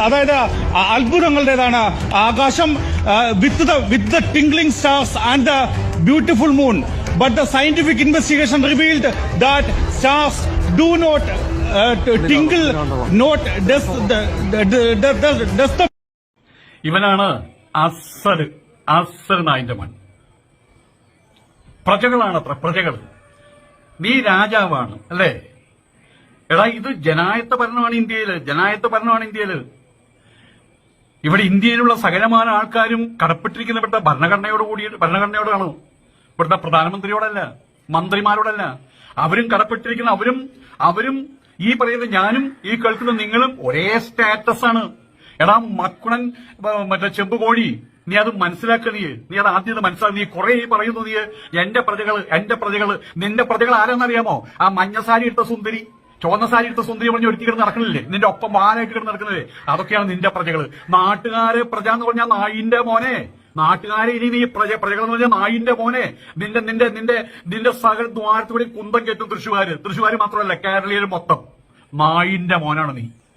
അതായത് അ- അത്ഭുതങ്ങളുടേതാണ്. ആകാശം with the with the tingling stars and the beautiful moon but the scientific investigation revealed that stars do not tingle not ഇവനാണ് അസർ അസർ നായിന്റെ മൺ പ്രജകളാണത്ര പ്രജകൾ. നീ രാജാവാണ് അല്ലേ? എടാ ഇത് ജനായത്ത ഭരണമാണ് ഇന്ത്യയിൽ ജനായത്ത ഭരണമാണ് ഇന്ത്യയിൽ ഇവിടെ ഇന്ത്യയിലുള്ള സകലമായ ആൾക്കാരും കടപ്പെട്ടിരിക്കുന്ന ഇവിടുത്തെ ഭരണഘടനയോട് കൂടി ഭരണഘടനയോടാണ്. ഇവിടുത്തെ പ്രധാനമന്ത്രിയോടല്ല മന്ത്രിമാരോടല്ല. അവരും കടപ്പെട്ടിരിക്കുന്ന അവരും അവരും ഈ പറയുന്ന ഞാനും ഈ കേൾക്കുന്ന നിങ്ങളും ഒരേ സ്റ്റാറ്റസ് ആണ്. എടാ മക്കുണൻ മറ്റേ ചെമ്പ് കോഴി നീ അത് മനസ്സിലാക്കുക നീ. നീ അത് ആദ്യം മനസ്സിലാക്കുക മനസ്സിലാക്കി. നീ കുറെ പറയുന്നു നീ. എന്റെ പ്രജകൾ എന്റെ പ്രജകൾ നിന്റെ പ്രജകൾ ആരാന്നറിയാമോ? ആ മഞ്ഞസാരി ഇട്ട സുന്ദരി. ചുവന്ന സാരി ഇട്ട സുന്ദരി പറഞ്ഞ് ഒരുക്കി കിടന്ന് നടക്കണില്ലേ? നിന്റെ ഒപ്പം വാനായിട്ട് കിടന്ന് നടക്കുന്നത് അതൊക്കെയാണ് നിന്റെ പ്രജകൾ. നാട്ടുകാരെ പ്രജ എന്ന് പറഞ്ഞാൽ നായിന്റെ മോനെ. നാട്ടുകാരെ ഇനി നീ പ്രജ പ്രജകൾ എന്ന് പറഞ്ഞാൽ നായിന്റെ മോനെ. നിന്റെ നിന്റെ നിന്റെ നിന്റെ സകൽ ദ്വാരത്തുകൂടി കുന്തം കയറ്റും തൃശ്ശുകാര് തൃശ്ശുകാര് മാത്രമല്ല കേരളീയർ മൊത്തം. നായിന്റെ മോനാണ് നീ.